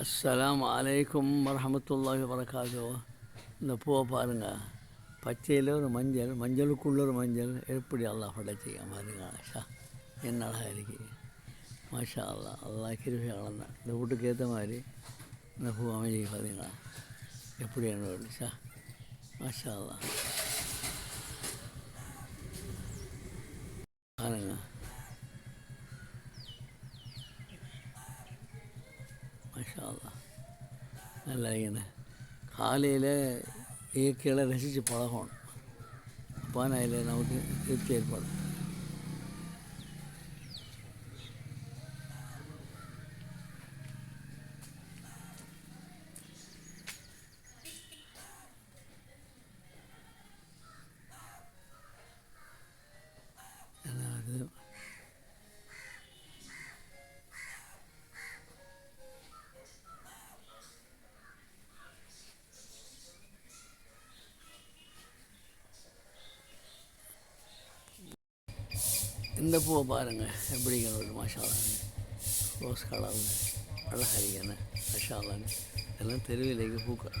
அஸ்ஸலாம் அலைக்கும் வரஹமத்துல்லாஹி வரகாத்தோ இந்த பூவை பாருங்கள் பச்சையில் ஒரு மஞ்சள் மஞ்சளுக்குள்ள ஒரு மஞ்சள் எப்படி அல்லாஹ் படைச்சிக்க பாருங்க ஆஷா என்ன அழகாக இருக்கு மாஷா அல்லாஹ் அல்லாஹ் கிருபி அளந்தான் இந்த வீட்டுக்கு ஏற்ற மாதிரி இந்த பூ அமைதி பாருங்களா எப்படி என்ன ஷா மாஷா அல்லாஹ் பாருங்க மஷாலா அல்லாஹ் நல்லா இருக்குண்ணே காலையில் இயற்கையில் ரசித்து பழகணும். அப்போ நான் அதில் நமக்கு திருப்தி ஏற்படும். இந்த பூவை பாருங்கள் எப்படிங்க ஒரு மசாலான்னு ரோஸ் கலர்னு அழகரியான மசாலான்னு இதெல்லாம் எல்லாம் தெருவிலேக்கு பூக்கள்.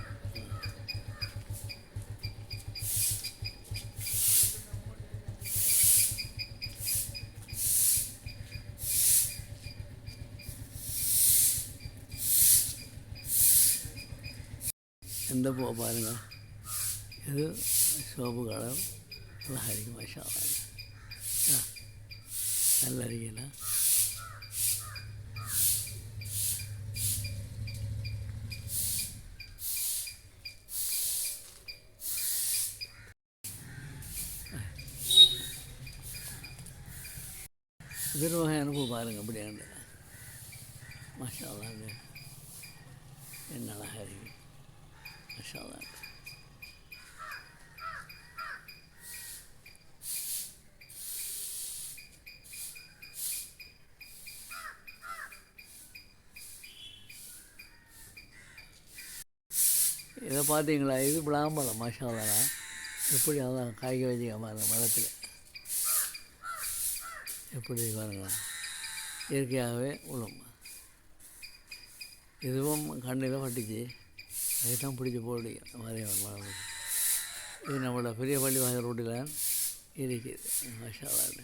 இந்த பூவை பாருங்கள் இது சோப்பு கலர் அழகாக இருக்கு மஷாலா நல்லா இருக்கீங்களா இது வகையான பூ பாருங்க அப்படியாண்டு. மஷாலா என்ன அழகாக இருக்கு. மஷாலா இதை பார்த்தீங்களா? இது விளாம்பழம் மசாலா எப்படி அதான் காய்க வச்சுக்க பாருங்க மரத்தில். எப்படி பாருங்களா இயற்கையாகவே உள்ளும் இதுவும் கண்ணில் பட்டுச்சு. அதுதான் பிடிச்சி போடி மாதிரி மரம் இது நம்மளோட பெரிய பள்ளி வாங்க ரோட்டில் இருக்குது. மசாலான்னு